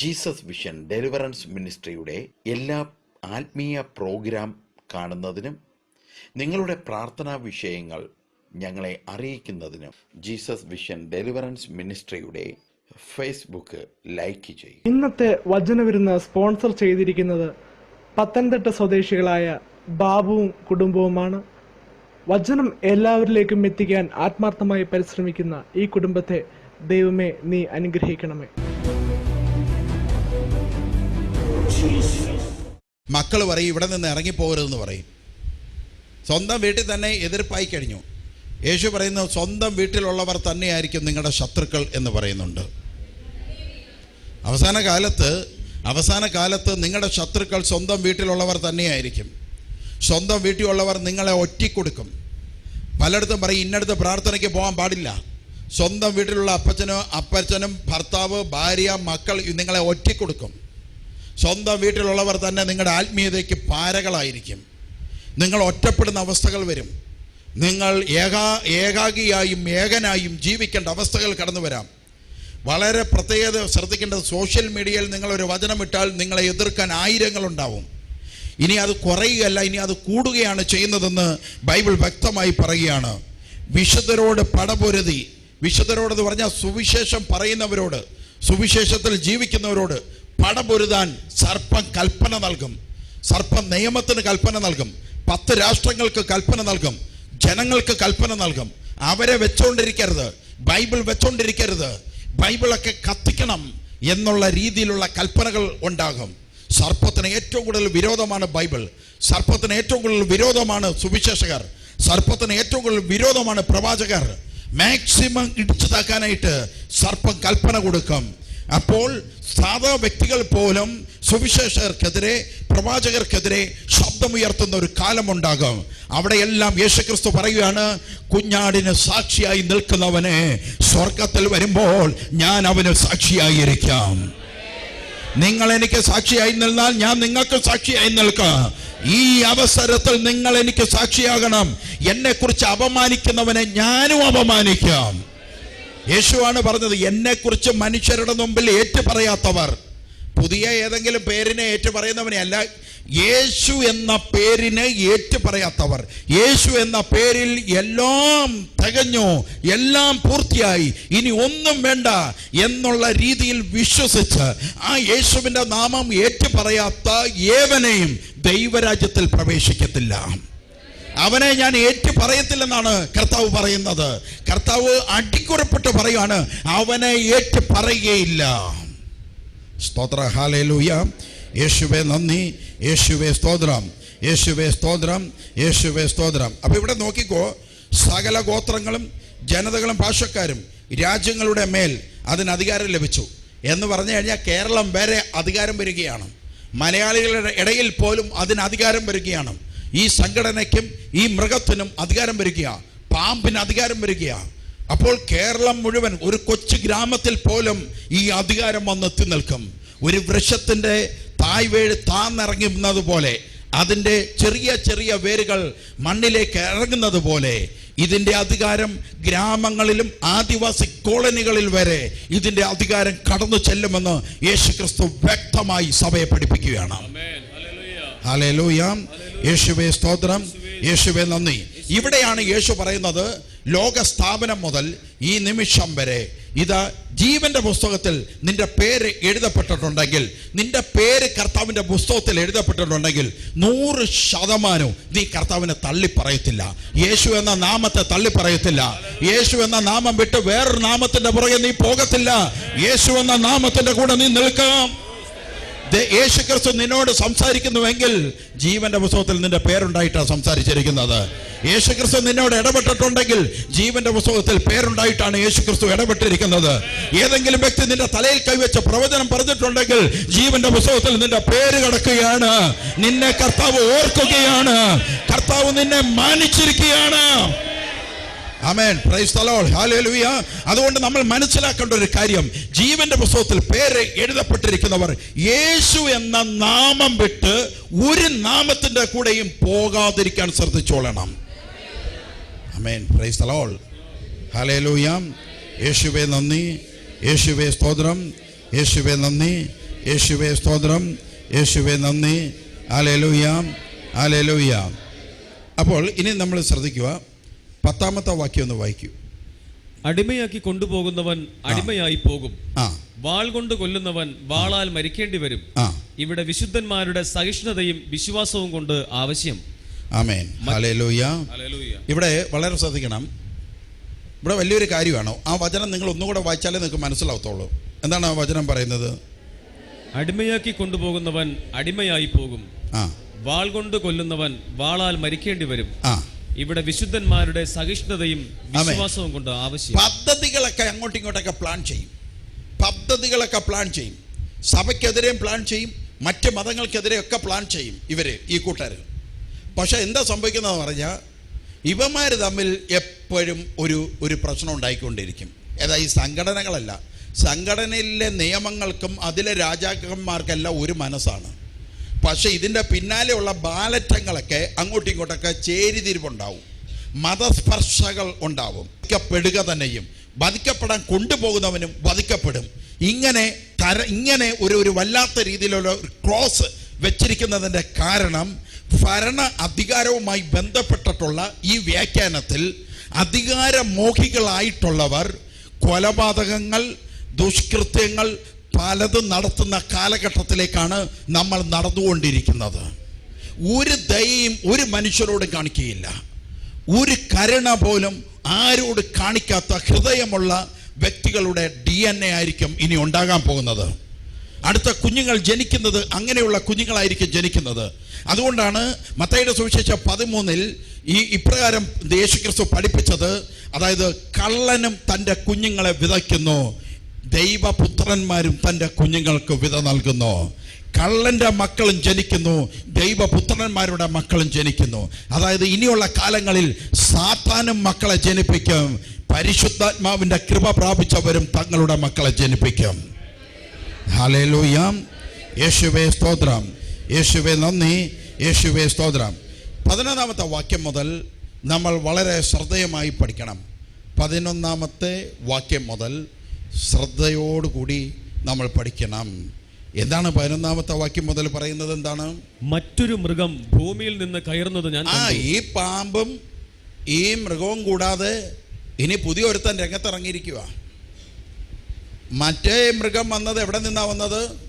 Jesus vision deliverance മിനിസ്ട്രിയുടെ എല്ലാ ആത്മീയ programme കാണുന്നതിനും നിങ്ങളുടെ പ്രാർത്ഥനാ വിഷയങ്ങൾ ഞങ്ങളെ അറിയിക്കുന്നതിനും ജീസസ് വിഷൻ ഡെലിവറൻസ് മിനിസ്ട്രിയുടെ ഫേസ്ബുക്ക് ലൈക്ക് ചെയ്യും. ഇന്നത്തെ വചനവിരുന്ന് സ്പോൺസർ ചെയ്തിരിക്കുന്നത് പത്തനംതിട്ട സ്വദേശികളായ ബാബുവും കുടുംബവുമാണ്. വചനം എല്ലാവരിലേക്കും എത്തിക്കാൻ ആത്മാർത്ഥമായി പരിശ്രമിക്കുന്ന ഈ കുടുംബത്തെ ദൈവമേ നീ അനുഗ്രഹിക്കണമേ. മക്കൾ പറയും ഇവിടെ നിന്ന് ഇറങ്ങിപ്പോകരുതെന്ന് പറയും. സ്വന്തം വീട്ടിൽ തന്നെ എതിർപ്പായി കഴിഞ്ഞു. യേശു പറയുന്നു സ്വന്തം വീട്ടിലുള്ളവർ തന്നെയായിരിക്കും നിങ്ങളുടെ ശത്രുക്കൾ എന്ന് പറയുന്നുണ്ട്. അവസാന കാലത്ത് അവസാന കാലത്ത് നിങ്ങളുടെ ശത്രുക്കൾ സ്വന്തം വീട്ടിലുള്ളവർ തന്നെയായിരിക്കും. സ്വന്തം വീട്ടിലുള്ളവർ നിങ്ങളെ ഒറ്റിക്കൊടുക്കും. പലയിടത്തും പറയും ഇന്നടുത്ത് പ്രാർത്ഥനയ്ക്ക് പോകാൻ പാടില്ല. സ്വന്തം വീട്ടിലുള്ള അപ്പച്ചനോ അപ്പച്ചനും ഭർത്താവ് ഭാര്യ മക്കൾ നിങ്ങളെ ഒറ്റിക്കൊടുക്കും. സ്വന്തം വീട്ടിലുള്ളവർ തന്നെ നിങ്ങളുടെ ആത്മീയതയ്ക്ക് പാരകളായിരിക്കും. നിങ്ങൾ ഒറ്റപ്പെടുന്ന അവസ്ഥകൾ വരും. നിങ്ങൾ ഏകാ ഏകാഗിയായും ഏകനായും ജീവിക്കേണ്ട അവസ്ഥകൾ കടന്നു വരാം. വളരെ പ്രത്യേകത ശ്രദ്ധിക്കേണ്ടത് സോഷ്യൽ മീഡിയയിൽ നിങ്ങളൊരു വചനം ഇട്ടാൽ നിങ്ങളെ എതിർക്കാൻ ആയിരങ്ങളുണ്ടാവും. ഇനി അത് കുറയുകയല്ല ഇനി അത് കൂടുകയാണ് ചെയ്യുന്നതെന്ന് ബൈബിൾ വ്യക്തമായി പറയുകയാണ്. വിശുദ്ധരോട് പടപൊരുതി വിശുദ്ധരോടെന്ന് പറഞ്ഞാൽ സുവിശേഷം പറയുന്നവരോട് സുവിശേഷത്തിൽ ജീവിക്കുന്നവരോട് പടപൊരുതാൻ സർപ്പം കൽപ്പന നൽകും. സർപ്പം നിയമത്തിന് കൽപ്പന നൽകും. പത്ത് രാഷ്ട്രങ്ങൾക്ക് കൽപ്പന നൽകും. ജനങ്ങൾക്ക് കൽപ്പന നൽകും. അവരെ വെച്ചോണ്ടിരിക്കരുത്. ബൈബിൾ വെച്ചോണ്ടിരിക്കരുത്. ബൈബിളൊക്കെ കത്തിക്കണം എന്നുള്ള രീതിയിലുള്ള കൽപ്പനകൾ ഉണ്ടാകും. സർപ്പത്തിന് ഏറ്റവും കൂടുതൽ വിരോധമാണ് ബൈബിൾ. സർപ്പത്തിന് ഏറ്റവും കൂടുതൽ വിരോധമാണ് സുവിശേഷകർ. സർപ്പത്തിന് ഏറ്റവും കൂടുതൽ വിരോധമാണ് പ്രവാചകർ. മാക്സിമം ഇടിച്ചു താക്കാനായിട്ട് സർപ്പം കൽപ്പന കൊടുക്കും. അപ്പോൾ സാധാ വ്യക്തികൾ പോലും സുവിശേഷകർക്കെതിരെ പ്രവാചകർക്കെതിരെ ശബ്ദമുയർത്തുന്ന ഒരു കാലമുണ്ടാകും. അവിടെയെല്ലാം യേശുക്രിസ്തു പറയുകയാണ് കുഞ്ഞാടിന് സാക്ഷിയായി നിൽക്കുന്നവനെ സ്വർഗത്തിൽ വരുമ്പോൾ ഞാൻ അവന് സാക്ഷിയായിരിക്കാം. നിങ്ങൾ എനിക്ക് സാക്ഷിയായി നിന്നാൽ ഞാൻ നിങ്ങൾക്ക് സാക്ഷിയായി നിൽക്കാം. ഈ അവസരത്തിൽ നിങ്ങൾ എനിക്ക് സാക്ഷിയാകണം. എന്നെക്കുറിച്ച് അപമാനിക്കുന്നവനെ ഞാനും അപമാനിക്കാം. യേശുവാണ് പറഞ്ഞത് എന്നെക്കുറിച്ച് മനുഷ്യരുടെ മുമ്പിൽ ഏറ്റുപറയാത്തവർ. പുതിയ ഏതെങ്കിലും പേരിനെ ഏറ്റുപറയുന്നവനെ അല്ല യേശു എന്ന പേരിനെ ഏറ്റുപറയാത്തവർ. യേശു എന്ന പേരിൽ എല്ലാം തികഞ്ഞു എല്ലാം പൂർത്തിയായി ഇനി ഒന്നും വേണ്ട എന്നുള്ള രീതിയിൽ വിശ്വസിച്ച് ആ യേശുവിന്റെ നാമം ഏറ്റുപറയാത്ത ഏവനെയും ദൈവരാജ്യത്തിൽ പ്രവേശിക്കത്തില്ല. അവനെ ഞാൻ ഏറ്റു പറയത്തില്ലെന്നാണ് കർത്താവ് പറയുന്നത്. കർത്താവ് അടിക്കുറപ്പെട്ട് പറയുകയാണ് അവനെ ഏറ്റു പറയുകയില്ല. സ്തോത്ര. ഹാലയിലൂയ യേശുവെ നന്ദി. യേശുവെ സ്തോത്രം. യേശുവെ സ്തോത്രം. യേശുവെ സ്തോത്രം. അപ്പോൾ ഇവിടെ നോക്കിക്കോ സകല ഗോത്രങ്ങളും ജനതകളും ഭാഷക്കാരും രാജ്യങ്ങളുടെ മേൽ അതിന് അധികാരം ലഭിച്ചു. എന്ന് പറഞ്ഞു കഴിഞ്ഞാൽ കേരളം വരെ അധികാരം വരികയാണ്. മലയാളികളുടെ ഇടയിൽ പോലും അതിന് അധികാരം വരികയാണ്. ഈ സംഘടനയ്ക്കും ഈ മൃഗത്തിനും അധികാരം വരികയാ. പാമ്പിന് അധികാരം വരികയാ. അപ്പോൾ കേരളം മുഴുവൻ ഒരു കൊച്ചു ഗ്രാമത്തിൽ പോലും ഈ അധികാരം വന്നെത്തി നിൽക്കും. ഒരു വൃക്ഷത്തിന്റെ തായ്വേഴ് താന്നിറങ്ങുന്നത് പോലെ അതിന്റെ ചെറിയ ചെറിയ വേരുകൾ മണ്ണിലേക്ക് ഇറങ്ങുന്നത് പോലെ ഇതിന്റെ അധികാരം ഗ്രാമങ്ങളിലും ആദിവാസി കോളനികളിൽ വരെ ഇതിന്റെ അധികാരം കടന്നു ചെല്ലുമെന്ന് യേശുക്രിസ്തു വ്യക്തമായി സഭയെ പഠിപ്പിക്കുകയാണ്. ഹല്ലേലൂയ യേശുവേ സ്തോത്രം. യേശുവേ നന്ദി. ഇവിടെയാണ് യേശു പറയുന്നത് ലോക സ്ഥാപനം മുതൽ ഈ നിമിഷം വരെ. ഇത് ജീവന്റെ പുസ്തകത്തിൽ നിന്റെ പേര് എഴുതപ്പെട്ടിട്ടുണ്ടെങ്കിൽ നിന്റെ പേര് കർത്താവിന്റെ പുസ്തകത്തിൽ എഴുതപ്പെട്ടിട്ടുണ്ടെങ്കിൽ നൂറ് ശതമാനവും നീ കർത്താവിനെ തള്ളിപ്പറയത്തില്ല. യേശു എന്ന നാമത്തെ തള്ളിപ്പറയത്തില്ല. യേശു എന്ന നാമം വിട്ട് വേറൊരു നാമത്തിന്റെ പുറകെ നീ പോകത്തില്ല. യേശു എന്ന നാമത്തിന്റെ കൂടെ നീ നിൽക്കാം. യേശു ക്രിസ്തു നിന്നോട് സംസാരിക്കുന്നുവെങ്കിൽ ജീവന്റെ പുസ്തകത്തിൽ നിന്റെ പേരുണ്ടായിട്ടാണ് സംസാരിച്ചിരിക്കുന്നത്. യേശു ക്രിസ്തു നിന്നോട് ഇടപെട്ടിട്ടുണ്ടെങ്കിൽ ജീവന്റെ പുസ്തകത്തിൽ പേരുണ്ടായിട്ടാണ് യേശു ക്രിസ്തു ഇടപെട്ടിരിക്കുന്നത്. ഏതെങ്കിലും വ്യക്തി നിന്റെ തലയിൽ കൈവച്ച പ്രവചനം പറഞ്ഞിട്ടുണ്ടെങ്കിൽ ജീവന്റെ പുസ്തകത്തിൽ നിന്റെ പേര് കിടക്കുകയാണ്. നിന്നെ കർത്താവ് ഓർക്കുകയാണ്. കർത്താവ് നിന്നെ മാനിച്ചിരിക്കുകയാണ്. ആമേൻ പ്രൈസ് തലോൾ ലോർഡ് ഹല്ലേലൂയ അതുകൊണ്ട് നമ്മൾ മനസ്സിലാക്കേണ്ട ഒരു കാര്യം. ജീവന്റെ പുസ്തകത്തിൽ പേര് എഴുതപ്പെട്ടിരിക്കുന്നവർ യേശു എന്ന നാമം വിട്ട് ഒരു നാമത്തിന്റെ കൂടെയും പോകാതിരിക്കാൻ ശ്രദ്ധിച്ചോളണം. അമേൻ പ്രൈസ് തലോൾ യേശുവെ യേശുവേ നന്ദി. യേശുവേ സ്തോത്രം. യേശുവേ നന്ദി. യേശുവേ സ്തോത്രം. യേശുവേ നന്ദി. ആലേലൂയ ആലേലൂയ അപ്പോൾ ഇനി നമ്മൾ ശ്രദ്ധിക്കുക. പത്താമത്തെ വാക്യം ഒന്ന് വായിക്കൂ. അടിമയാക്കി കൊണ്ടുപോകുന്നവൻ അടിമയായി പോകും. ആ. വാൾ കൊണ്ട് കൊല്ലുന്നവൻ വാളാൽ മരിക്കേണ്ടി വരും. ആ. ഇവിടെ വിശുദ്ധന്മാരുടെ സഹിഷ്ണുതയും വിശ്വാസവും കൊണ്ട് ആവശ്യം. ആമേൻ. ഹലേലൂയ. ഇവിടെ വളരെ ശ്രദ്ധിക്കണം. ഇവിടെ വലിയൊരു കാര്യമാണ്. ആ വചനം നിങ്ങൾ ഒന്നുകൂടെ വായിച്ചാലേ നിങ്ങൾക്ക് മനസ്സിലാവത്തുള്ളൂ. എന്താണ് ആ വചനം പറയുന്നത്? അടിമയാക്കി കൊണ്ടുപോകുന്നവൻ അടിമയായി പോകും. ആ. വാൾ കൊണ്ട് കൊല്ലുന്നവൻ വാളാൽ മരിക്കേണ്ടി വരും. ആ. ഇവിടെ വിശുദ്ധന്മാരുടെ സഹിഷ്ണുതയും വിശ്വാസവും കൊണ്ട് ആവശ്യം. പദ്ധതികളൊക്കെ അങ്ങോട്ടും ഇങ്ങോട്ടൊക്കെ പ്ലാൻ ചെയ്യും. പദ്ധതികളൊക്കെ പ്ലാൻ ചെയ്യും. സഭയ്ക്കെതിരെയും പ്ലാൻ ചെയ്യും. മറ്റ് മതങ്ങൾക്കെതിരെയൊക്കെ പ്ലാൻ ചെയ്യും ഇവർ ഈ കൂട്ടർ പക്ഷേ എന്താ സംഭവിക്കുന്നതെന്ന് പറഞ്ഞാൽ ഇവന്മാർ തമ്മിൽ എപ്പോഴും ഒരു ഒരു പ്രശ്നം ഉണ്ടായിക്കൊണ്ടിരിക്കും. ഏതാ ഈ സംഘടനകളല്ല. സംഘടനയിലെ നിയമങ്ങൾക്കും അതിലെ രാജാക്കന്മാർക്കെല്ലാം ഒരു മനസ്സാണ്. പക്ഷെ ഇതിന്റെ പിന്നാലെയുള്ള ബാലറ്റങ്ങളൊക്കെ അങ്ങോട്ടും ഇങ്ങോട്ടൊക്കെ ചേരിതിരിവുണ്ടാവും. മതസ്പർശകൾ ഉണ്ടാവും. വധിക്കപ്പെടുക തന്നെയും. വധിക്കപ്പെടാൻ കൊണ്ടുപോകുന്നവനും വധിക്കപ്പെടും. ഇങ്ങനെ തര ഇങ്ങനെ ഒരു ഒരു വല്ലാത്ത രീതിയിലുള്ള ഒരു ക്രോസ് വെച്ചിരിക്കുന്നതിന്റെ കാരണം ഭരണ അധികാരവുമായി ബന്ധപ്പെട്ടിട്ടുള്ള ഈ വ്യാഖ്യാനത്തിൽ അധികാരമോഹികളായിട്ടുള്ളവർ കൊലപാതകങ്ങൾ ദുഷ്കൃത്യങ്ങൾ പലതും നടത്തുന്ന കാലഘട്ടത്തിലേക്കാണ് നമ്മൾ നടന്നുകൊണ്ടിരിക്കുന്നത്. ഒരു ദയയും ഒരു മനുഷ്യരോടും കാണിക്കുകയില്ല. ഒരു കരുണ പോലും ആരോട് കാണിക്കാത്ത ഹൃദയമുള്ള വ്യക്തികളുടെ ഡി എൻ എ ആയിരിക്കും ഇനി ഉണ്ടാകാൻ പോകുന്നത്. അടുത്ത കുഞ്ഞുങ്ങൾ ജനിക്കുന്നത് അങ്ങനെയുള്ള കുഞ്ഞുങ്ങളായിരിക്കും ജനിക്കുന്നത്. അതുകൊണ്ടാണ് മത്തയുടെ സുവിശേഷ പതിമൂന്നിൽ ഈ ഇപ്രകാരം യേശുക്രിസ്തു പഠിപ്പിച്ചത്. അതായത് കള്ളനും തന്റെ കുഞ്ഞുങ്ങളെ വിതയ്ക്കുന്നു. ദൈവപുത്രന്മാരും തന്റെ കുഞ്ഞുങ്ങൾക്ക് വിത നൽകുന്നു. കള്ളന്റെ മക്കളും ജനിക്കുന്നു ദൈവപുത്രന്മാരുടെ മക്കളും ജനിക്കുന്നു. അതായത് ഇനിയുള്ള കാലങ്ങളിൽ സാത്താനും മക്കളെ ജനിപ്പിക്കും പരിശുദ്ധാത്മാവിന്റെ കൃപ പ്രാപിച്ചവരും തങ്ങളുടെ മക്കളെ ജനിപ്പിക്കും. ഹല്ലേലൂയ. യേശുവേ സ്തോത്രം. യേശുവേ നന്ദി. യേശുവേ സ്തോത്രം. പതിനൊന്നാമത്തെ വാക്യം മുതൽ നമ്മൾ വളരെ ശ്രദ്ധേയമായി പഠിക്കണം. പതിനൊന്നാമത്തെ വാക്യം മുതൽ ശ്രദ്ധയോടുകൂടി നമ്മൾ പഠിക്കണം. എന്താണ് പതിനൊന്നാമത്തെ വാക്യം മുതൽ പറയുന്നത് എന്താണ്? മറ്റൊരു മൃഗം ഭൂമിയിൽ നിന്ന് കയറുന്നത് ഞാൻ ആ ഈ പാമ്പും ഈ മൃഗവും കൂടാതെ ഇനി പുതിയ ഒരുത്തൻ രംഗത്തിറങ്ങിയിരിക്കുക മറ്റേ മൃഗം വന്നത് എവിടെ നിന്നാ വന്നത്?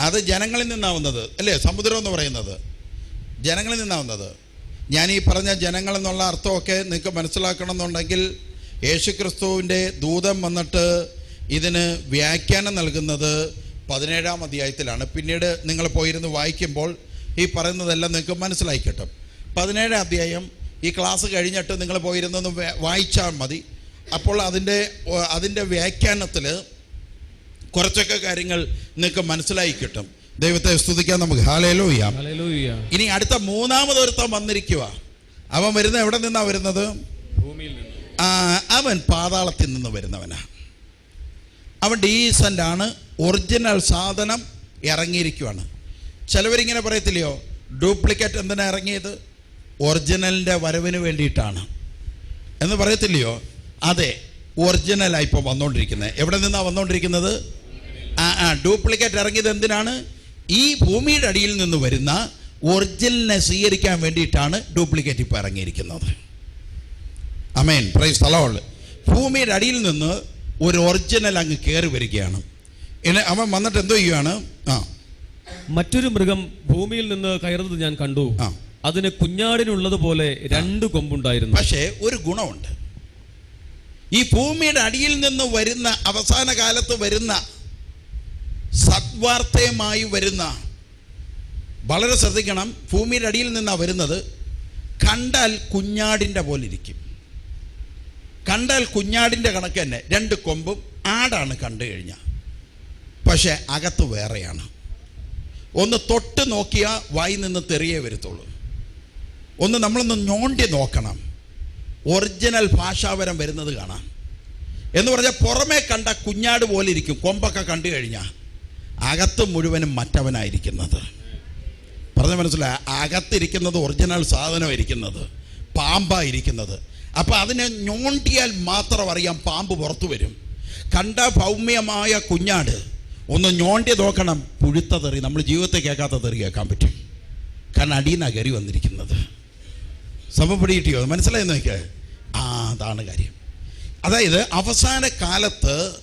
അത് ജനങ്ങളിൽ നിന്നാ വന്നത്. അല്ലേ? സമുദ്രം എന്ന് പറയുന്നത്. ജനങ്ങളിൽ നിന്നാ വന്നത്. ഞാൻ ഈ പറഞ്ഞ ജനങ്ങൾ എന്നുള്ള അർത്ഥമൊക്കെ നിങ്ങൾക്ക് മനസ്സിലാക്കണം എന്നുണ്ടെങ്കിൽ യേശുക്രിസ്തുവിന്റെ ദൂതം വന്നിട്ട് ഇതിന് വ്യാഖ്യാനം നൽകുന്നത് പതിനേഴാം അധ്യായത്തിലാണ്. പിന്നീട് നിങ്ങൾ പോയിരുന്ന് വായിക്കുമ്പോൾ ഈ പറയുന്നതെല്ലാം നിങ്ങൾക്ക് മനസ്സിലായി കിട്ടും പതിനേഴാം അധ്യായം ഈ ക്ലാസ് കഴിഞ്ഞിട്ട് നിങ്ങൾ പോയിരുന്നൊന്ന് വായിച്ചാൽ മതി. അപ്പോൾ അതിന്റെ അതിന്റെ വ്യാഖ്യാനത്തിൽ കുറച്ചൊക്കെ കാര്യങ്ങൾ നിങ്ങൾക്ക് മനസ്സിലായി കിട്ടും ദൈവത്തെ സ്തുതിക്കാൻ നമുക്ക്. ഹാലേലോ. ഇനി അടുത്ത മൂന്നാമതൊരുത്തം വന്നിരിക്കുക അവൻ വരുന്നത് എവിടെ നിന്നാണ് വരുന്നത്? അവൻ പാതാളത്തിൽ നിന്ന് വരുന്നവനാണ് അവൻ ഡീസന്റ് ആണ് ഒറിജിനൽ സാധനം ഇറങ്ങിയിരിക്കുവാണ്. ചിലവരിങ്ങനെ പറയത്തില്ലയോ ഡ്യൂപ്ലിക്കേറ്റ് എന്തിനാ ഇറങ്ങിയത്? ഒറിജിനലിന്റെ വരവിന് വേണ്ടിയിട്ടാണ്. എന്ന് പറയത്തില്ലയോ? അതെ ഒറിജിനലായി ഇപ്പോൾ വന്നുകൊണ്ടിരിക്കുന്നത് എവിടെ നിന്നാണ് വന്നുകൊണ്ടിരിക്കുന്നത് ആ ആ ഡ്യൂപ്ലിക്കേറ്റ് ഇറങ്ങിയത് എന്തിനാണ്? ഈ ഭൂമിയുടെ അടിയിൽ നിന്ന് വരുന്ന ഒറിജിനലിനെ സ്വീകരിക്കാൻ വേണ്ടിയിട്ടാണ് ഡ്യൂപ്ലിക്കേറ്റ് ഇപ്പോൾ ഇറങ്ങിയിരിക്കുന്നത്. അമേൻ പ്രൈസ് സ്ഥലമുള്ള ഭൂമിയുടെ അടിയിൽ നിന്ന് ഒരു ഒറിജിനൽ അങ്ങ് കയറി വരികയാണ്. അവൻ വന്നിട്ട് എന്തോ ചെയ്യുകയാണ് ആ. മറ്റൊരു മൃഗം ഭൂമിയിൽ നിന്ന് കയറുന്നത് ഞാൻ കണ്ടു. ആ. അതിന് കുഞ്ഞാടിനുള്ളതുപോലെ രണ്ട് കൊമ്പുണ്ടായിരുന്നു. പക്ഷേ ഒരു ഗുണമുണ്ട്. ഈ ഭൂമിയുടെ അടിയിൽ നിന്ന് വരുന്ന അവസാന കാലത്ത് വരുന്ന സദ്വാർത്തയുമായി വരുന്ന വളരെ ശ്രദ്ധിക്കണം ഭൂമിയുടെ അടിയിൽ നിന്നാണ് വരുന്നത് കണ്ടാൽ കുഞ്ഞാടിന്റെ പോലെ ഇരിക്കും. കണ്ടാൽ കുഞ്ഞാടിന്റെ കണക്ക് തന്നെ. രണ്ട് കൊമ്പും ആടാണ് കണ്ടു കഴിഞ്ഞാൽ പക്ഷേ അകത്ത് വേറെയാണ്. ഒന്ന് തൊട്ട് നോക്കിയാൽ വായി നിന്ന് തെറിയേ വരത്തുള്ളൂ. ഒന്ന് നമ്മളൊന്ന് ഞോണ്ടി നോക്കണം. ഒറിജിനൽ ഭാഷാപരം വരുന്നത് കാണാം. എന്ന് പറഞ്ഞാൽ പുറമേ കണ്ട കുഞ്ഞാട് പോലെ ഇരിക്കും. കൊമ്പൊക്കെ കണ്ടു കഴിഞ്ഞാൽ അകത്ത് മുഴുവനും മറ്റവനായിരിക്കുന്നത്. പറഞ്ഞ മനസ്സിലായ? അകത്തിരിക്കുന്നത് ഒറിജിനൽ സാധനം ഇരിക്കുന്നത് പാമ്പായിരിക്കുന്നത്. അപ്പോൾ അതിനെ ഞോണ്ടിയാൽ മാത്രം അറിയാം പാമ്പ് പുറത്തു വരും. കണ്ട ഭൗമ്യമായ കുഞ്ഞാട് ഒന്ന് ഞോണ്ടി നോക്കണം പുഴുത്ത തെറി. നമ്മൾ ജീവിതത്തെ കേൾക്കാത്ത തെറി കേൾക്കാൻ പറ്റും. കാരണം അടിയുന്ന കയറി വന്നിരിക്കുന്നത്. സംഭവം പിടികിട്ടിയോ? മനസ്സിലായെന്ന് നോക്കിയാൽ ആ അതാണ് കാര്യം. അതായത് അവസാന കാലത്ത്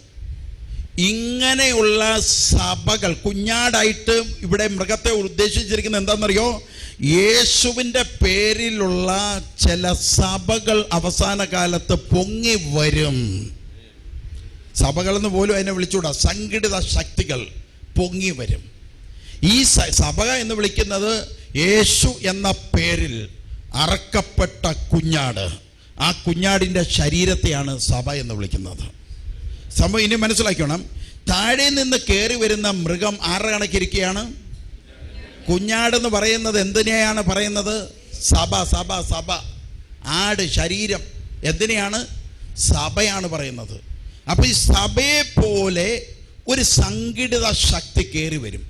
ഇങ്ങനെയുള്ള സഭകൾ കുഞ്ഞാടായിട്ട് ഇവിടെ മൃഗത്തെ ഉദ്ദേശിച്ചിരിക്കുന്നത് എന്താണെന്നറിയോ? യേശുവിന്റെ പേരിലുള്ള ചില സഭകൾ അവസാന കാലത്ത് പൊങ്ങി വരും. സഭകളെന്ന് പോലും അതിനെ വിളിച്ചുകൂടാ. സംഘടിത ശക്തികൾ പൊങ്ങി വരും. ഈ സഭ എന്ന് വിളിക്കുന്നത് യേശു എന്ന പേരിൽ അറക്കപ്പെട്ട കുഞ്ഞാട്. ആ കുഞ്ഞാടിന്റെ ശരീരത്തെയാണ് സഭ എന്ന് വിളിക്കുന്നത്. സംഭവം ഇനി മനസ്സിലാക്കണം താഴെ നിന്ന് കയറി വരുന്ന മൃഗം ആറ് കണക്കിരിക്കുകയാണ്. കുഞ്ഞാടെന്ന് പറയുന്നത് എന്തിനെയാണ് പറയുന്നത്? സഭ സഭ സഭ. ആട് ശരീരം എന്തിനെയാണ്? സഭയാണ് പറയുന്നത്. അപ്പോൾ ഈ സഭയെ പോലെ ഒരു സംഘടിത ശക്തി കയറി വരും.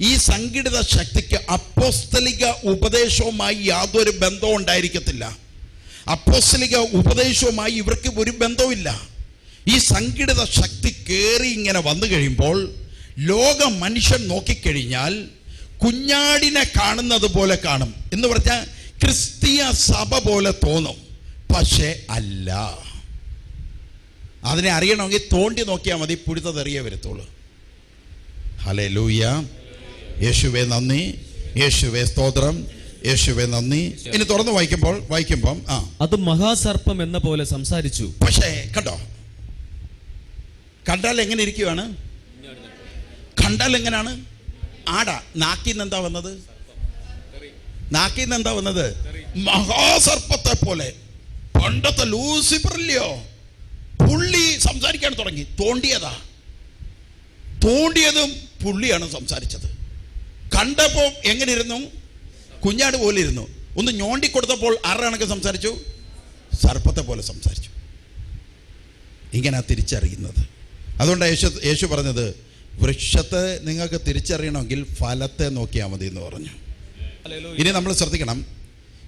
ഈ സംഘടിത ശക്തിക്ക് അപ്പോസ്തലിക ഉപദേശവുമായി യാതൊരു ബന്ധവും ഉണ്ടായിരിക്കത്തില്ല. അപ്പോസ്തലിക ഉപദേശവുമായി ഇവർക്ക് ഒരു ബന്ധവുമില്ല. ഈ സംഘടിത ശക്തി കയറി ഇങ്ങനെ വന്നു കഴിയുമ്പോൾ ലോക മനുഷ്യൻ നോക്കിക്കഴിഞ്ഞാൽ കുഞ്ഞാടിനെ കാണുന്നത് പോലെ കാണും. എന്ന് പറഞ്ഞാൽ ക്രിസ്തീയ സഭ പോലെ തോന്നും. പക്ഷേ അല്ല. അതിനെ അറിയണമെങ്കിൽ തോണ്ടി നോക്കിയാൽ മതി പുഴുത്തതെറിയേ വരത്തുള്ളൂ. ഹലേ ലൂയ യേശുവേ നന്ദി. യേശുവേ സ്തോത്രം. യേശുവേ നന്ദി. ഇനി തുറന്ന് വായിക്കുമ്പോൾ വായിക്കുമ്പം ആ. അത് മഹാസർപ്പം എന്ന പോലെ സംസാരിച്ചു. പക്ഷേ കണ്ടോ? കണ്ടാൽ എങ്ങനെ ഇരിക്കുവാണ്? കണ്ടാൽ എങ്ങനെയാണ്? ആടാ നാക്കിൽ നിന്ന് എന്താ വന്നത്? നാക്കിൽ നിന്ന് എന്താ വന്നത്? മഹാസർപ്പത്തെ പോലെ. പണ്ടത്തെ ലൂസിഫർ ഇല്ലയോ? പുള്ളി സംസാരിക്കാൻ തുടങ്ങി. തോണ്ടിയതാ. തോണ്ടിയതും പുള്ളിയാണ് സംസാരിച്ചത്. കണ്ടപ്പോൾ എങ്ങനെ ഇരുന്നു കുഞ്ഞാട് പോലെ ഇരുന്നു. ഒന്ന് ഞോണ്ടി കൊടുത്തപ്പോൾ ആരുടെ കണക്ക് സംസാരിച്ചു? സർപ്പത്തെ പോലെ സംസാരിച്ചു. ഇങ്ങനെ തിരിച്ചറിയുന്നത്. അതുകൊണ്ടാണ് യേശു യേശു പറഞ്ഞത് വൃക്ഷത്തെ നിങ്ങൾക്ക് തിരിച്ചറിയണമെങ്കിൽ ഫലത്തെ നോക്കിയാൽ മതി എന്ന് പറഞ്ഞു. ഇനി നമ്മൾ ശ്രദ്ധിക്കണം.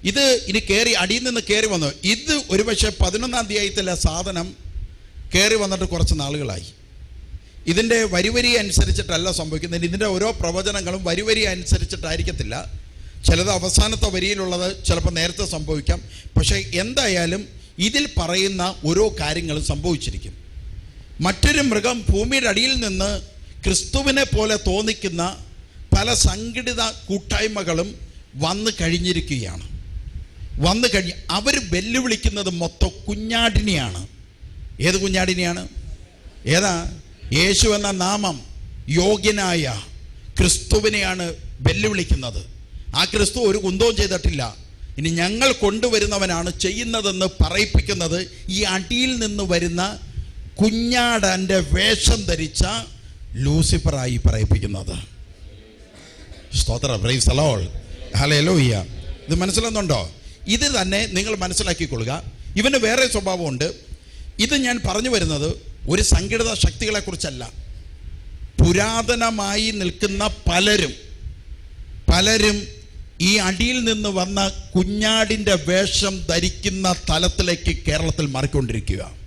ഇത് ഇനി കയറി അടിയിൽ നിന്ന് കയറി വന്നു. ഇത് ഒരുപക്ഷെ പതിനൊന്നാം അധ്യായത്തിലെ സാധനം കയറി വന്നിട്ട് കുറച്ച് നാളുകളായി. ഇതിന്റെ വരിവരി അനുസരിച്ചിട്ടല്ല സംഭവിക്കുന്നത്. ഇതിന്റെ ഓരോ പ്രവചനങ്ങളും വരിവരി അനുസരിച്ചിട്ടായിരിക്കത്തില്ല. ചിലത് അവസാനത്തെ വരിയിലുള്ളത് ചിലപ്പോൾ നേരത്തെ സംഭവിക്കാം. പക്ഷേ എന്തായാലും ഇതിൽ പറയുന്ന ഓരോ കാര്യങ്ങളും സംഭവിച്ചിരിക്കും. മറ്റൊരു മൃഗം ഭൂമിയുടെ അടിയിൽ നിന്ന് ക്രിസ്തുവിനെ പോലെ തോന്നിക്കുന്ന പല സംഘടിത കൂട്ടായ്മകളും വന്നു കഴിഞ്ഞിരിക്കുകയാണ്. വന്നു കഴിഞ്ഞ് അവർ വെല്ലുവിളിക്കുന്നത് മൊത്തം കുഞ്ഞാടിനെയാണ്. ഏത് കുഞ്ഞാടിനെയാണ്? ഏതാ? യേശു എന്ന നാമം യോഗ്യനായ ക്രിസ്തുവിനെയാണ് വെല്ലുവിളിക്കുന്നത്. ആ ക്രിസ്തു ഒരു കുന്തവും ചെയ്തിട്ടില്ല. ഇനി ഞങ്ങൾ കൊണ്ടുവരുന്നവനാണ് ചെയ്യുന്നതെന്ന് പറയിപ്പിക്കുന്നത് ഈ അടിയിൽ നിന്ന് വരുന്ന കുഞ്ഞാടന്റെ വേഷം ധരിച്ച ലൂസിഫറായി പറയിപ്പിക്കുന്നത്. സ്തോത്ര. പ്രൈസ് അലോൾ ഇത് മനസ്സിലാകുന്നുണ്ടോ ഇത് തന്നെ നിങ്ങൾ മനസ്സിലാക്കിക്കൊള്ളുക. ഇവന് വേറെ സ്വഭാവമുണ്ട്. ഇത് ഞാൻ പറഞ്ഞു വരുന്നത് ഒരു സംഘടിത ശക്തികളെക്കുറിച്ചല്ല. പുരാതനമായി നിൽക്കുന്ന പലരും പലരും ഈ അടിയിൽ നിന്ന് വന്ന കുഞ്ഞാടിന്റെ വേഷം ധരിക്കുന്ന തലത്തിലേക്ക് കേരളത്തിൽ മാറിക്കൊണ്ടിരിക്കുക.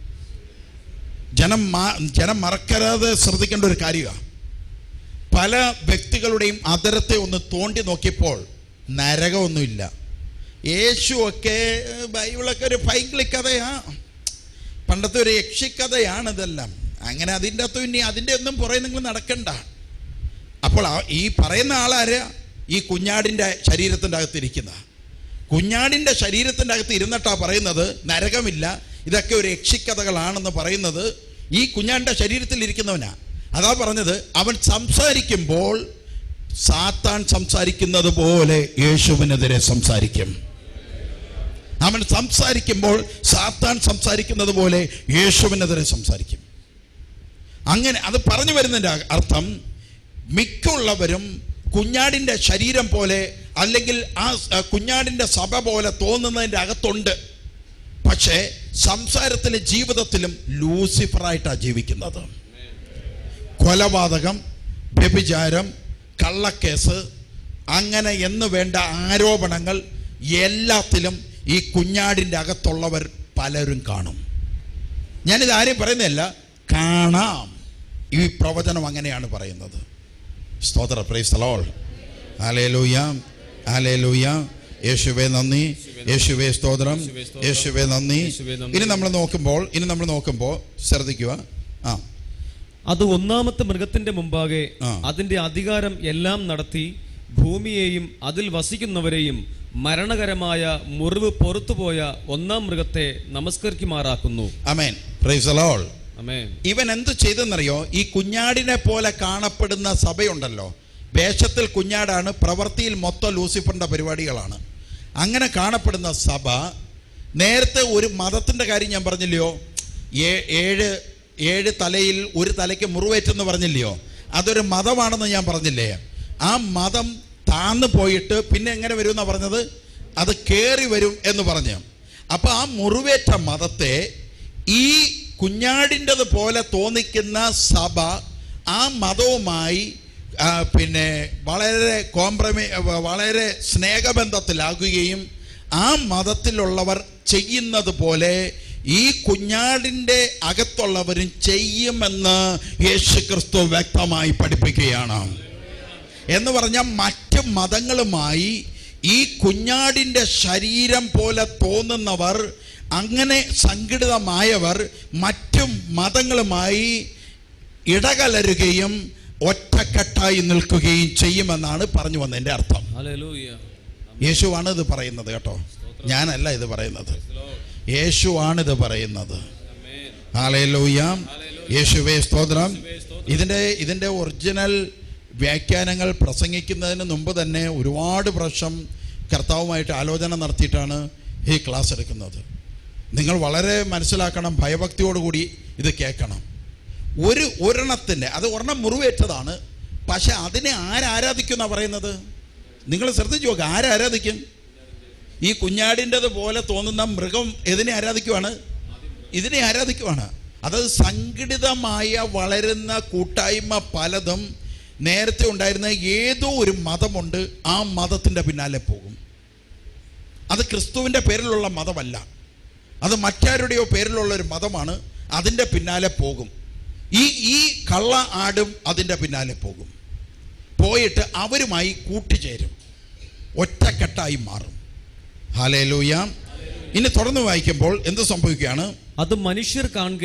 ജനം ജനം മറക്കരാതെ ശ്രദ്ധിക്കേണ്ട ഒരു കാര്യമാണ് പല വ്യക്തികളുടെയും അതരത്തെ ഒന്ന് തോണ്ടി നോക്കിയപ്പോൾ നരകമൊന്നുമില്ല. യേശുവൊക്കെ ബൈബിളൊക്കെ ഒരു പൈങ്കിളി കഥയാ. പണ്ടത്തെ ഒരു യക്ഷിക്കഥയാണ് ഇതെല്ലാം അങ്ങനെ അതിന്റെ അകത്തും ഇനി അതിന്റെ ഒന്നും പുറകെ നിങ്ങൾ നടക്കണ്ട. അപ്പോൾ ഈ പറയുന്ന ആളാര്? ഈ കുഞ്ഞാടിന്റെ ശരീരത്തിന്റെ അകത്ത് ഇരിക്കുന്ന. കുഞ്ഞാടിന്റെ ശരീരത്തിന്റെ അകത്ത് ഇരുന്നിട്ടാണ് പറയുന്നത് നരകമില്ല. ഇതൊക്കെ ഒരു യക്ഷിക്കഥകളാണെന്ന് പറയുന്നത് ഈ കുഞ്ഞാന്റെ ശരീരത്തിൽ ഇരിക്കുന്നവനാ. അതാ പറഞ്ഞത് അവൻ സംസാരിക്കുമ്പോൾ സാത്താൻ സംസാരിക്കുന്നത് പോലെ യേശുവിനെതിരെ സംസാരിക്കും. അവൻ സംസാരിക്കുമ്പോൾ സാത്താൻ സംസാരിക്കുന്നത് പോലെ യേശുവിനെതിരെ സംസാരിക്കും. അങ്ങനെ അത് പറഞ്ഞു വരുന്നതിന്റെ അർത്ഥം മിക്കുള്ളവരും കുഞ്ഞാടിന്റെ ശരീരം പോലെ അല്ലെങ്കിൽ ആ കുഞ്ഞാടിന്റെ സഭ പോലെ തോന്നുന്നതിന്റെ അകത്തുണ്ട്. പക്ഷേ സംസാരത്തിലും ജീവിതത്തിലും ലൂസിഫറായിട്ടാണ് ജീവിക്കുന്നത്. കൊലപാതകം വ്യഭിചാരം കള്ളക്കേസ് അങ്ങനെ എന്ന് വേണ്ട ആരോപണങ്ങൾ എല്ലാത്തിലും ഈ കുഞ്ഞാടിന്റെ അകത്തുള്ളവർ പലരും കാണും. ഞാനിത് ആരെയും പറയുന്നതല്ല കാണാം. ഈ പ്രവചനം അങ്ങനെയാണ് പറയുന്നത്. സ്തോത്ര പ്രൈസ് ലോയാം ആലേ ആലേലൂയ യേശുവേ നന്ദി. യേശുവേ സ്തോത്രം. യേശുവേ നന്ദി. ഇനി നമ്മൾ നോക്കുമ്പോൾ ഇനി നമ്മൾ നോക്കുമ്പോൾ ശ്രദ്ധിക്കുക. ആ. അത് ഒന്നാമത്തെ മൃഗത്തിന്റെ മുമ്പാകെ അതിന്റെ അധികാരം എല്ലാം നടത്തി ഭൂമിയെയും അതിൽ വസിക്കുന്നവരെയും മരണകരമായ മുറിവ് പുറത്തുപോയ ഒന്നാം മൃഗത്തെ നമസ്കരിക്കുമാറാക്കുന്നു. അമേൻ ഇവൻ എന്ത് ചെയ്തെന്നറിയോ? ഈ കുഞ്ഞാടിനെ പോലെ കാണപ്പെടുന്ന സഭയുണ്ടല്ലോ. വേഷത്തിൽ കുഞ്ഞാടാണ് പ്രവൃത്തിയിൽ മൊത്തം ലൂസിഫറിന്റെ പരിപാടികളാണ്. അങ്ങനെ കാണപ്പെടുന്ന സഭ നേരത്തെ ഒരു മതത്തിന്റെ കാര്യം ഞാൻ പറഞ്ഞില്ലയോ? ഏഴ് ഏഴ് തലയിൽ ഒരു തലയ്ക്ക് മുറിവേറ്റെന്ന് പറഞ്ഞില്ലയോ? അതൊരു മതമാണെന്ന് ഞാൻ പറഞ്ഞില്ലേ? ആ മതം താന്ന് പോയിട്ട് പിന്നെ എങ്ങനെ വരും എന്നാണ് പറഞ്ഞത്? അത് കയറി വരും എന്ന് പറഞ്ഞു. അപ്പോൾ ആ മുറിവേറ്റ മതത്തെ ഈ കുഞ്ഞാടിന്റെത് പോലെ തോന്നിക്കുന്ന സഭ ആ മതവുമായി പിന്നെ വളരെ കോംപ്രമൈ വളരെ സ്നേഹബന്ധത്തിലാകുകയും ആ മതത്തിലുള്ളവർ ചെയ്യുന്നത് പോലെ ഈ കുഞ്ഞാടിന്റെ അകത്തുള്ളവരും ചെയ്യുമെന്ന് യേശു ക്രിസ്തു വ്യക്തമായി പഠിപ്പിക്കുകയാണ്. എന്ന് പറഞ്ഞാൽ മറ്റ് മതങ്ങളുമായി ഈ കുഞ്ഞാടിന്റെ ശരീരം പോലെ തോന്നുന്നവർ അങ്ങനെ സംഘടിതമായവർ മറ്റു മതങ്ങളുമായി ഇടകലരുകയും ഒറ്റക്കെട്ടായി നിൽക്കുകയും ചെയ്യുമെന്നാണ് പറഞ്ഞു വന്നതിന്റെ അർത്ഥം. യേശുവാണ് ഇത് പറയുന്നത് കേട്ടോ. ഞാനല്ല ഇത് പറയുന്നത്. യേശുവാണ് ഇത് പറയുന്നത്. ഹാലയിലൂയ യേശുവേ സ്തോത്രം. ഇതിന്റെ ഇതിന്റെ ഒറിജിനൽ വ്യാഖ്യാനങ്ങൾ പ്രസംഗിക്കുന്നതിന് മുമ്പ് തന്നെ ഒരുപാട് പ്രാവശ്യം കർത്താവുമായിട്ട് ആലോചന നടത്തിയിട്ടാണ് ഈ ക്ലാസ് എടുക്കുന്നത്. നിങ്ങൾ വളരെ മനസ്സിലാക്കണം ഭയഭക്തിയോടുകൂടി ഇത് കേൾക്കണം. ഒരു ഒരെണ്ണത്തിന്റെ അത് ഒരെണ്ണം മുറിവേറ്റതാണ്. പക്ഷെ അതിനെ ആരാധിക്കുന്ന പറയുന്നത്? നിങ്ങൾ ശ്രദ്ധിച്ചു നോക്കുക ആരാധിക്കും ഈ കുഞ്ഞാടിന്റെത് പോലെ തോന്നുന്ന മൃഗം എതിനെ ആരാധിക്കുവാണ്? ഇതിനെ ആരാധിക്കുവാണ്. അത് സംഘടിതമായ വളരുന്ന കൂട്ടായ്മ പലതും നേരത്തെ ഉണ്ടായിരുന്ന ഏതോ ഒരു മതമുണ്ട് ആ മതത്തിന്റെ പിന്നാലെ പോകും. അത് ക്രിസ്തുവിന്റെ പേരിലുള്ള മതമല്ല. അത് മറ്റാരുടെയോ പേരിലുള്ള ഒരു മതമാണ് അതിന്റെ പിന്നാലെ പോകും. ഈ ഈ കള്ള ആടും അതിന്റെ പിന്നാലെ പോകും. പോയിട്ട് അവരുമായി കൂട്ടിച്ചേരും ഒറ്റക്കെട്ടായി മാറും. ഹാലേലൂയ ഇനി തുടർന്ന് വായിക്കുമ്പോൾ എന്ത് സംഭവിക്കുകയാണ്? അത് മനുഷ്യർ കാണുക.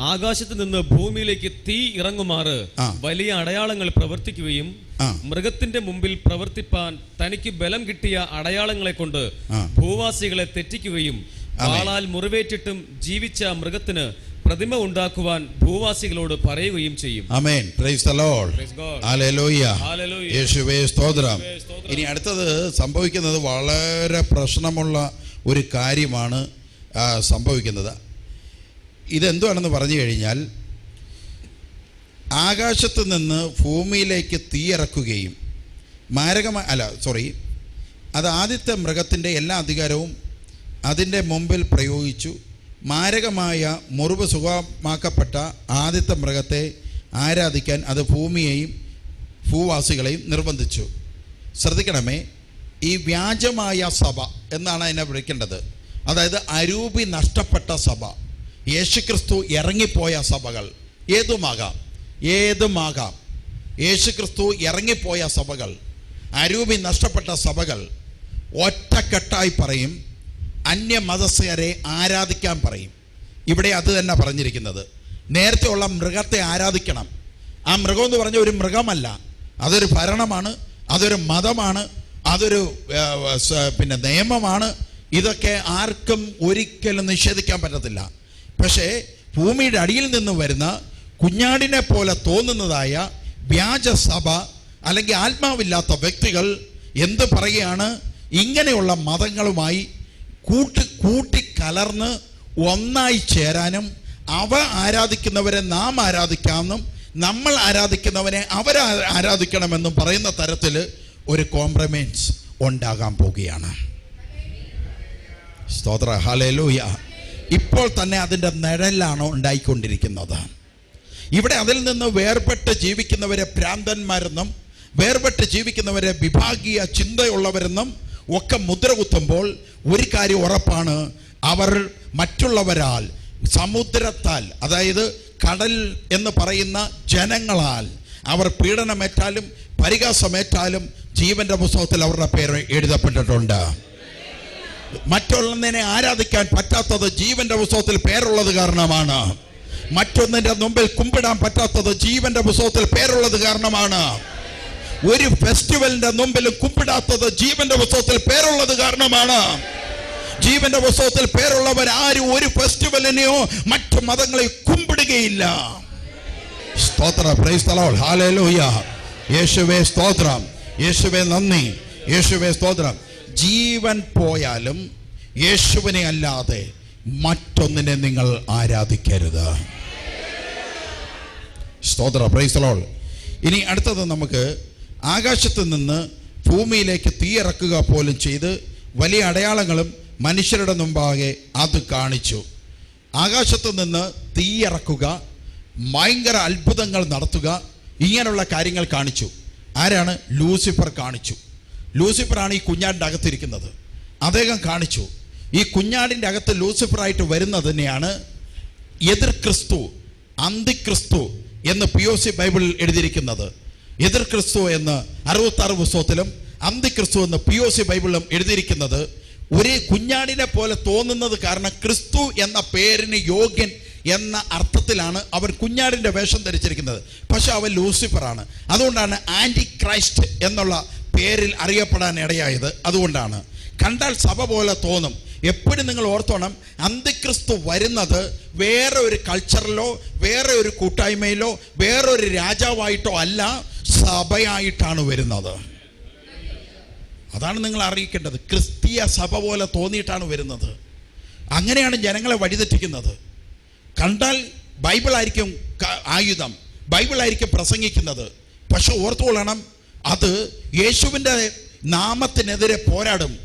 ആകാശത്ത് നിന്ന് ഭൂമിയിലേക്ക് തീ ഇറങ്ങുമാറ് വലിയ അടയാളങ്ങൾ പ്രവർത്തിക്കുകയും മൃഗത്തിന്റെ മുമ്പിൽ പ്രവർത്തിപ്പാൻ തനിക്ക് ബലം കിട്ടിയ അടയാളങ്ങളെ കൊണ്ട് ഭൂവാസികളെ തെറ്റിക്കുകയും ആളാൽ വാളാൽ മുറിവേറ്റിട്ടും ജീവിച്ച മൃഗത്തിന് പ്രതിമ ഉണ്ടാക്കുവാൻ ഭൂവാസികളോട് പറയുകയും ചെയ്യും. Amen praise the Lord. Hallelujah യേശുവേ സ്തോത്രം. ഇനി അടുത്തത് സംഭവിക്കുന്നത് വളരെ പ്രശ്നമുള്ള ഒരു കാര്യമാണ് സംഭവിക്കുന്നത്. ഇതെന്തുവാണെന്ന് പറഞ്ഞു കഴിഞ്ഞാൽ ആകാശത്ത് നിന്ന് ഭൂമിയിലേക്ക് തീയിറക്കുകയും മാരകമായ അല്ല സോറി അത് ആദ്യത്തെ മൃഗത്തിന്റെ എല്ലാ അധികാരവും അതിന്റെ മുമ്പിൽ പ്രയോഗിച്ചു മാരകമായ മുറിവ് സുഖമാക്കപ്പെട്ട ആദ്യത്തെ മൃഗത്തെ ആരാധിക്കാൻ അത് ഭൂമിയെയും ഭൂവാസികളെയും നിർബന്ധിച്ചു. ശ്രദ്ധിക്കണമേ ഈ വ്യാജമായ സഭ എന്നാണ് അതിനെ വിളിക്കേണ്ടത്. അതായത് അരൂപി നഷ്ടപ്പെട്ട സഭ. യേശുക്രിസ്തു ഇറങ്ങിപ്പോയ സഭകൾ ഏതുമാകാം? ഏതുമാകാം? യേശുക്രിസ്തു ഇറങ്ങിപ്പോയ സഭകൾ അരൂപി നഷ്ടപ്പെട്ട സഭകൾ ഒറ്റക്കെട്ടായി പറയും അന്യമതസ്ഥരെ ആരാധിക്കാൻ പറയും. ഇവിടെ അത് തന്നെ പറഞ്ഞിരിക്കുന്നത്. നേരത്തെ ഉള്ള മൃഗത്തെ ആരാധിക്കണം. ആ മൃഗം എന്ന് പറഞ്ഞ ഒരു മൃഗമല്ല. അതൊരു ഭരണമാണ് അതൊരു മതമാണ് അതൊരു പിന്നെ നിയമമാണ്. ഇതൊക്കെ ആർക്കും ഒരിക്കലും നിഷേധിക്കാൻ പറ്റത്തില്ല. പക്ഷേ ഭൂമിയുടെ അടിയിൽ നിന്ന് വരുന്ന കുഞ്ഞാടിനെ പോലെ തോന്നുന്നതായ വ്യാജ സഭ അല്ലെങ്കിൽ ആത്മാവില്ലാത്ത വ്യക്തികൾ എന്ത് പറയുകയാണ്? ഇങ്ങനെയുള്ള മതങ്ങളുമായി കൂട്ടി കൂട്ടിക്കലർന്ന് ഒന്നായി ചേരാനും അവ ആരാധിക്കുന്നവരെ നാം ആരാധിക്കാമെന്നും നമ്മൾ ആരാധിക്കുന്നവനെ അവർ ആരാധിക്കണമെന്നും പറയുന്ന തരത്തിൽ ഒരു കോംപ്രമൈസ് ഉണ്ടാകാൻ പോവുകയാണ്. സ്തോത്ര. ഹലേലൂയ ഇപ്പോൾ തന്നെ അതിന്റെ നിഴലാണ് ഉണ്ടായിക്കൊണ്ടിരിക്കുന്നത്. ഇവിടെ അതിൽ നിന്ന് വേർപെട്ട് ജീവിക്കുന്നവരെ ഭ്രാന്തന്മാരെന്നും വേർപെട്ട് ജീവിക്കുന്നവരെ വിഭാഗീയ ചിന്തയുള്ളവരെന്നും ഒക്കെ മുദ്ര കുത്തുമ്പോൾ ഒരു കാര്യം ഉറപ്പാണ്. അവർ മറ്റുള്ളവരാൽ സമുദ്രത്താൽ അതായത് കടൽ എന്ന് പറയുന്ന ജനങ്ങളാൽ അവർ പീഡനമേറ്റാലും പരിഹാസമേറ്റാലും ജീവന്റെ പുസ്തകത്തിൽ അവരുടെ പേര് എഴുതപ്പെട്ടിട്ടുണ്ട്. മറ്റൊന്നിനെ ആരാധിക്കാൻ പറ്റാത്തത് ജീവന്റെ പുസ്തകത്തിൽ പേരുള്ളത് കാരണമാണ്. മറ്റൊന്നിന്റെ മുമ്പിൽ കുമ്പിടാൻ പറ്റാത്തത് ജീവന്റെ പുസ്തകത്തിൽ പേരുള്ളത് കാരണമാണ്. ഒരു ഫെസ്റ്റിവലിന്റെ മുമ്പിൽ കുപ്പിടാത്തത് ജീവന്റെ പുസ്തകത്തിൽ പേരുള്ളത് കാരണമാണ്. ജീവന്റെ പുസ്തകത്തിൽ പേരുള്ളവർ ആരും ഒരു ഫെസ്റ്റിവലിനെയോ മറ്റു മതങ്ങളെ കുമ്പിടുകയില്ല. യേശുവേ സ്തോത്രം. യേശുവേ നന്ദി. യേശുവേ സ്തോത്രം. ജീവൻ പോയാലും യേശുവിനെ അല്ലാതെ മറ്റൊന്നിനെ നിങ്ങൾ ആരാധിക്കരുത്. സ്തോത്ര. Praise the Lord. ഇനി അടുത്തത് നമുക്ക് ആകാശത്ത് നിന്ന് ഭൂമിയിലേക്ക് തീയിറക്കുക പോലും ചെയ്ത് വലിയ അടയാളങ്ങളും മനുഷ്യരുടെ മുമ്പാകെ അത് കാണിച്ചു. ആകാശത്ത് നിന്ന് തീയിറക്കുക ഭയങ്കര അത്ഭുതങ്ങൾ നടത്തുക ഇങ്ങനെയുള്ള കാര്യങ്ങൾ കാണിച്ചു. ആരാണ്? ലൂസിഫർ കാണിച്ചു. ലൂസിഫറാണ് ഈ കുഞ്ഞാടിന്റെ അകത്തിരിക്കുന്നത്. അദ്ദേഹം കാണിച്ചു. ഈ കുഞ്ഞാടിന്റെ അകത്ത് ലൂസിഫറായിട്ട് വരുന്നത് തന്നെയാണ് എതിർ ക്രിസ്തു അന്തിക്രിസ്തു എന്ന് പി ഒ സി ബൈബിളിൽ എഴുതിയിരിക്കുന്നത്. എതിർ ക്രിസ്തു എന്ന് അറുപത്താറ് പുസ്തകത്തിലും അന്തിക്രിസ്തു എന്ന് പി ഒ സി ബൈബിളിലും എഴുതിയിരിക്കുന്നത് ഒരേ കുഞ്ഞാടിനെ പോലെ തോന്നുന്നത് കാരണം ക്രിസ്തു എന്ന പേരിന് യോഗ്യൻ എന്ന അർത്ഥത്തിലാണ് അവൻ കുഞ്ഞാടിന്റെ വേഷം ധരിച്ചിരിക്കുന്നത്. പക്ഷെ അവൻ ലൂസിഫറാണ്. അതുകൊണ്ടാണ് ആന്റി ക്രൈസ്റ്റ് എന്നുള്ള പേരിൽ അറിയപ്പെടാൻ ഇടയായത്. അതുകൊണ്ടാണ്. കണ്ടാൽ സഭ പോലെ തോന്നും. എപ്പോഴും നിങ്ങൾ ഓർത്തോണം അന്തിക്രിസ്തു വരുന്നത് വേറെ ഒരു കൾച്ചറിലോ വേറെ ഒരു കൂട്ടായ്മയിലോ വേറെ ഒരു രാജാവായിട്ടോ അല്ല. സഭയായിട്ടാണ് വരുന്നത്. അതാണ് നിങ്ങൾ അറിയിക്കേണ്ടത്. ക്രിസ്തീയ സഭ പോലെ തോന്നിയിട്ടാണ് വരുന്നത്. അങ്ങനെയാണ് ജനങ്ങളെ വഴിതെറ്റിക്കുന്നത്. കണ്ടാൽ ബൈബിളായിരിക്കും ആയുധം. ബൈബിളായിരിക്കും പ്രസംഗിക്കുന്നത്. പക്ഷെ ഓർത്തുകൊള്ളണം അത് യേശുവിന്റെ നാമത്തിനെതിരെ പോരാടും.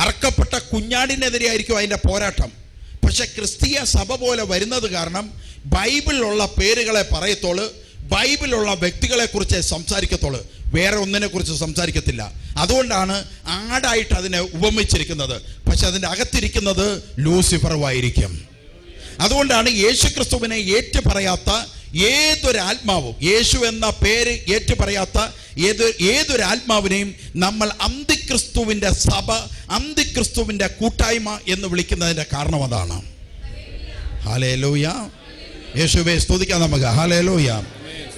അറക്കപ്പെട്ട കുഞ്ഞാടിനെതിരെ ആയിരിക്കും അതിന്റെ പോരാട്ടം. പക്ഷെ ക്രിസ്തീയ സഭ പോലെ വരുന്നത് കാരണം ബൈബിളിലുള്ള പേരുകളെ പറയത്തോൾ ബൈബിളിലുള്ള വ്യക്തികളെ കുറിച്ച് സംസാരിക്കത്തോൾ വേറെ ഒന്നിനെ കുറിച്ച് സംസാരിക്കത്തില്ല. അതുകൊണ്ടാണ് ആടായിട്ട് അതിനെ ഉപമിച്ചിരിക്കുന്നത്. പക്ഷെ അതിന്റെ അകത്തിരിക്കുന്നത് ലൂസിഫറുമായിരിക്കും. അതുകൊണ്ടാണ് യേശു ക്രിസ്തുവിനെ ഏറ്റു പറയാത്ത ഏതൊരു ആത്മാവും യേശു എന്ന പേര് ഏറ്റു പറയാത്ത ഏത് ഏതൊരു ആത്മാവിനെയും നമ്മൾ അന്തിക്രിസ്തുവിന്റെ സഭ അന്തിക്രിസ്തുവിന്റെ കൂട്ടായ്മ എന്ന് വിളിക്കുന്നതിന്റെ കാരണം അതാണ്. ഹാലേ ലോയ യേശുവെ സ്തുതിക്കാം നമുക്ക്. ഹാലേലൂയ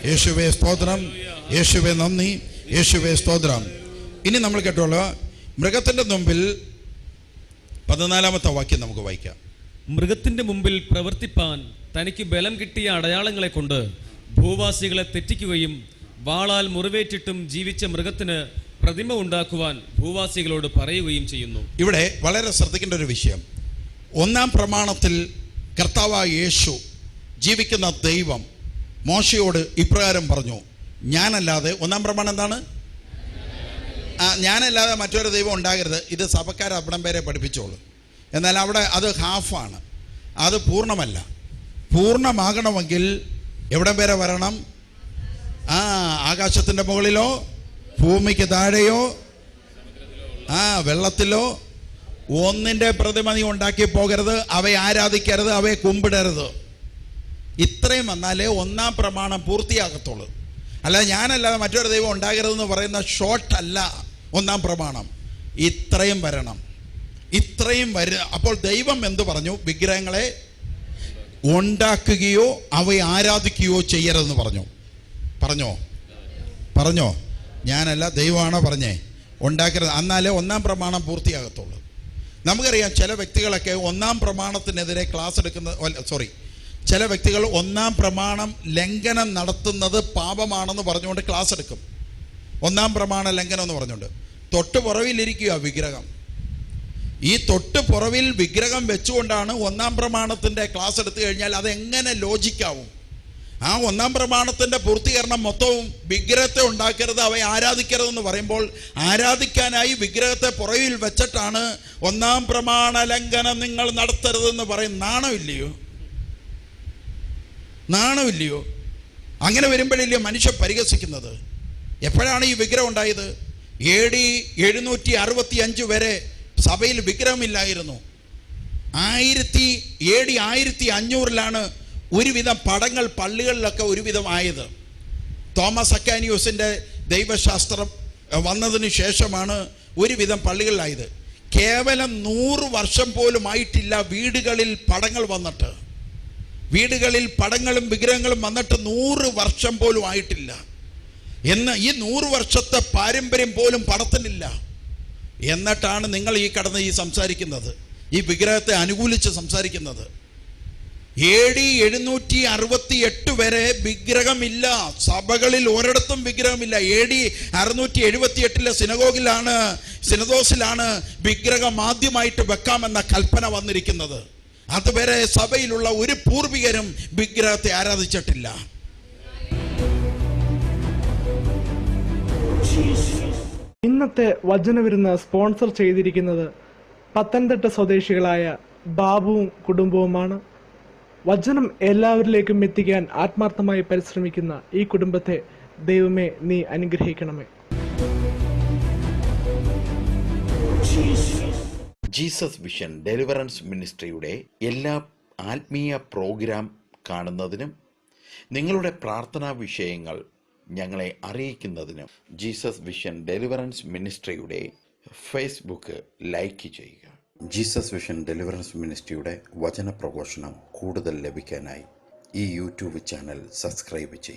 യേശുവെ സ്തോത്രം. യേശുവെ നന്ദി. യേശുവെ സ്തോത്രം. ഇനി നമ്മൾ കേട്ടോളൂ മൃഗത്തിന്റെ മുമ്പിൽ പതിനാലാമത്തെ വാക്യം നമുക്ക് വായിക്കാം. മൃഗത്തിന്റെ മുമ്പിൽ പ്രവർത്തിപ്പാൻ തനിക്ക് ബലം കിട്ടിയ അടയാളങ്ങളെ കൊണ്ട് ഭൂവാസികളെ തെറ്റിക്കുകയും വാളാൽ മുറിവേറ്റിട്ടും ജീവിച്ച മൃഗത്തിന് പ്രതിമ ഉണ്ടാക്കുവാൻ ഭൂവാസികളോട് പറയുകയും ചെയ്യുന്നു. ഇവിടെ വളരെ ശ്രദ്ധിക്കേണ്ട ഒരു വിഷയം. ഒന്നാം പ്രമാണത്തിൽ കർത്താവായ യേശു ജീവിക്കുന്ന ദൈവം മോശയോട് ഇപ്രകാരം പറഞ്ഞു ഞാനല്ലാതെ ഒന്നാം പ്രമാണം എന്താണ്? ഞാനല്ലാതെ മറ്റൊരു ദൈവം ഉണ്ടാകരുത്. ഇത് സഭക്കാർ അവിടം പേരെ പഠിപ്പിച്ചോളൂ. എന്നാൽ അവിടെ അത് ഹാഫാണ്. അത് പൂർണമല്ല. പൂർണമാകണമെങ്കിൽ എവിടം വരെ വരണം? ആ ആകാശത്തിന്റെ മുകളിലോ ഭൂമിക്ക് താഴെയോ ആ വെള്ളത്തിലോ. ഒന്നിന്റെ പ്രതിമ നീ ഉണ്ടാക്കി പോകരുത് അവയെ ആരാധിക്കരുത് അവയെ കുമ്പിടരുത്. ഇത്രയും വന്നാലേ ഒന്നാം പ്രമാണം പൂർത്തിയാകത്തുള്ളൂ. അല്ല ഞാനല്ലാതെ മറ്റൊരു ദൈവം ഉണ്ടാകരുതെന്ന് പറയുന്ന ഷോർട്ട് അല്ല ഒന്നാം പ്രമാണം. ഇത്രയും വരണം. ഇത്രയും വര അപ്പോൾ ദൈവം എന്ത് പറഞ്ഞു? വിഗ്രഹങ്ങളെ ഉണ്ടാക്കുകയോ അവയെ ആരാധിക്കുകയോ ചെയ്യരുതെന്ന് പറഞ്ഞു. പറഞ്ഞോ? പറഞ്ഞോ? ഞാനല്ല ദൈവമാണോ പറഞ്ഞേ? ഉണ്ടാക്കരുത്. എന്നാലേ ഒന്നാം പ്രമാണം പൂർത്തിയാകത്തുള്ളൂ. നമുക്കറിയാം ചില വ്യക്തികളൊക്കെ ഒന്നാം പ്രമാണത്തിനെതിരെ ക്ലാസ് എടുക്കുന്ന സോറി ചില വ്യക്തികൾ ഒന്നാം പ്രമാണം ലംഘനം നടത്തുന്നത് പാപമാണെന്ന് പറഞ്ഞുകൊണ്ട് ക്ലാസ് എടുക്കും. ഒന്നാം പ്രമാണ ലംഘനം എന്ന് പറഞ്ഞുകൊണ്ട്. തൊട്ട് പുറവിലിരിക്കുക വിഗ്രഹം. ഈ തൊട്ട് പുറവിൽ വിഗ്രഹം വെച്ചുകൊണ്ടാണ് ഒന്നാം പ്രമാണത്തിന്റെ ക്ലാസ് എടുത്തു കഴിഞ്ഞാൽ അതെങ്ങനെ ലോജിക്കാവും? ആ ഒന്നാം പ്രമാണത്തിന്റെ പൂർത്തീകരണം മൊത്തവും വിഗ്രഹത്തെ ഉണ്ടാക്കരുത് അവയെ ആരാധിക്കരുതെന്ന് പറയുമ്പോൾ ആരാധിക്കാനായി വിഗ്രഹത്തെ പുറവിൽ വെച്ചിട്ടാണ് ഒന്നാം പ്രമാണ ലംഘനം നിങ്ങൾ നടത്തരുതെന്ന് പറയും നാണമില്ലയോ നാണമില്ലയോ? അങ്ങനെ വരുമ്പോഴില്ലയോ മനുഷ്യ പരിഹസിക്കുന്നത്? എപ്പോഴാണ് ഈ വിഗ്രഹം ഉണ്ടായത്? എ ഡി എഴുന്നൂറ്റി അറുപത്തി അഞ്ച് വരെ സഭയിൽ വിഗ്രഹമില്ലായിരുന്നു. ആയിരത്തി എ ഡി ആയിരത്തി അഞ്ഞൂറിലാണ് ഒരുവിധം പടങ്ങൾ പള്ളികളിലൊക്കെ ഒരുവിധം ആയത്. തോമസ് അക്കാനിയോസിന്റെ ദൈവശാസ്ത്രം വന്നതിന് ശേഷമാണ് ഒരുവിധം പള്ളികളിലായത്. കേവലം നൂറ് വർഷം പോലും ആയിട്ടില്ല വീടുകളിൽ പടങ്ങൾ വന്നിട്ട്. വീടുകളിൽ പടങ്ങളും വിഗ്രഹങ്ങളും വന്നിട്ട് നൂറ് വർഷം പോലും ആയിട്ടില്ല. എന്ന് ഈ നൂറ് വർഷത്തെ പാരമ്പര്യം പോലും പടത്തിനില്ല എന്നിട്ടാണ് നിങ്ങൾ ഈ കടന്ന് ഈ സംസാരിക്കുന്നത്. ഈ വിഗ്രഹത്തെ അനുകൂലിച്ച് സംസാരിക്കുന്നത്. എ ഡി എഴുന്നൂറ്റി അറുപത്തി എട്ട് വരെ വിഗ്രഹമില്ല. സഭകളിൽ ഒരിടത്തും വിഗ്രഹമില്ല. എ ഡി അറുന്നൂറ്റി എഴുപത്തി എട്ടിലെ സിനഗോഗിലാണ് സിനദോസിലാണ് വിഗ്രഹം ആദ്യമായിട്ട് വെക്കാമെന്ന കൽപ്പന വന്നിരിക്കുന്നത്. അതുവരെ സഭയിലുള്ള ഒരു പൂർവികരും വിഗ്രഹത്തെ ആരാധിച്ചിട്ടില്ല. ഇന്നത്തെ വചനവിരുന്ന് സ്പോൺസർ ചെയ്തിരിക്കുന്നത് പത്തനംതിട്ട സ്വദേശികളായ ബാബുവും കുടുംബവുമാണ്. വചനം എല്ലാവരിലേക്കും എത്തിക്കാൻ ആത്മാർത്ഥമായി പരിശ്രമിക്കുന്ന ഈ കുടുംബത്തെ ദൈവമേ നീ അനുഗ്രഹിക്കണമേ. ജീസസ് വിഷൻ ഡെലിവറൻസ് മിനിസ്ട്രിയുടെ എല്ലാ ആത്മീയ പ്രോഗ്രാം കാണുന്നതിനും നിങ്ങളുടെ പ്രാർത്ഥനാ വിഷയങ്ങൾ ഞങ്ങളെ അറിയിക്കുന്നതിനും ജീസസ് വിഷൻ ഡെലിവറൻസ് മിനിസ്ട്രിയുടെ ഫേസ്ബുക്ക് ലൈക്ക് ചെയ്യുക. ജീസസ് വിഷൻ ഡെലിവറൻസ് മിനിസ്ട്രിയുടെ വചന പ്രഘോഷണം കൂടുതൽ ലഭിക്കാനായി ഈ യൂട്യൂബ് ചാനൽ സബ്സ്ക്രൈബ് ചെയ്യുക.